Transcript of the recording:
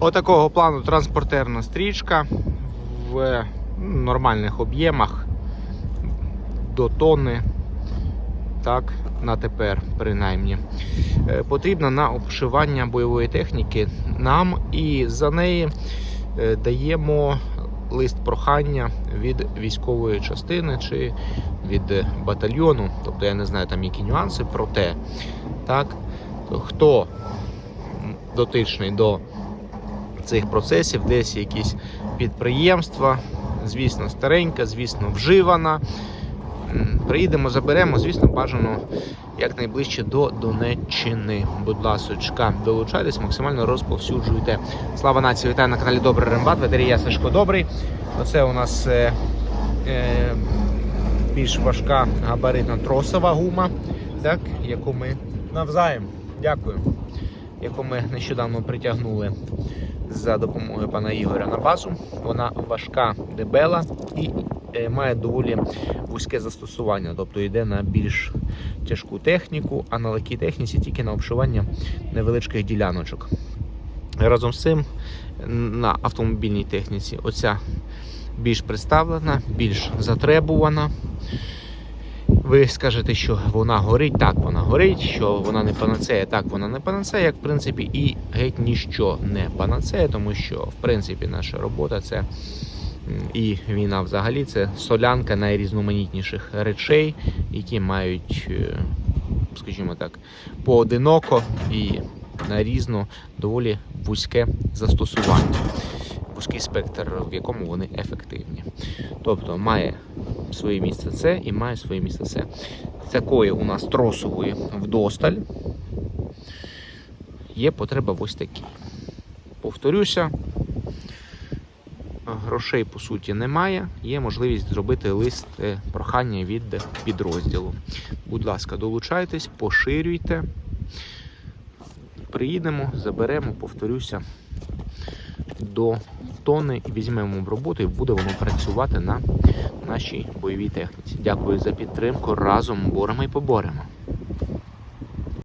Отакого плану транспортерна стрічка в ну, нормальних об'ємах до тонни. Так, на тепер, принаймні. Е, Потрібна на обшивання бойової техніки нам і за неї е, даємо лист прохання від військової частини чи від батальйону. Тобто я не знаю там які нюанси, проте так, хто дотичний до цих процесів, десь якісь підприємства, звісно, старенька, звісно, вживана. Приїдемо, заберемо, звісно, бажано якнайближче до Донеччини. Будь ласочка, долучайтесь, максимально розповсюджуйте. Слава нації! Вітаю на каналі Добрий Рембат, ветерія Сашко Добрий. Оце у нас е, е, більш важка габаритна тросова гума, так, яку ми навзаєм. Дякую. Яку ми нещодавно притягнули за допомогою пана Ігоря на базу. Вона важка, дебела і е, має доволі вузьке застосування, тобто йде на більш тяжку техніку, а на легкій техніці тільки на обшивання невеличких діляночок. Разом з цим на автомобільній техніці оця більш представлена, більш затребувана. Ви скажете, що вона горить, так вона горить, що вона не панацея, так вона не панацея, як в принципі і геть ніщо не панацея, тому що в принципі наша робота це і війна взагалі це солянка найрізноманітніших речей, які мають, е, скажімо так, поодиноко і нарізно доволі вузьке застосування, вузький спектр, в якому вони ефективні. Тобто має своє місце це і має своє місце це. Такої у нас тросової вдосталь. Є потреба ось такій. Повторюся, грошей по суті немає. Є можливість зробити лист е, прохання від підрозділу. Будь ласка, долучайтесь, поширюйте. Приїдемо, заберемо, повторюся, до тони і візьмемо в роботу, і буде воно працювати на нашій бойовій техніці. Дякую за підтримку. Разом боремо і поборемо.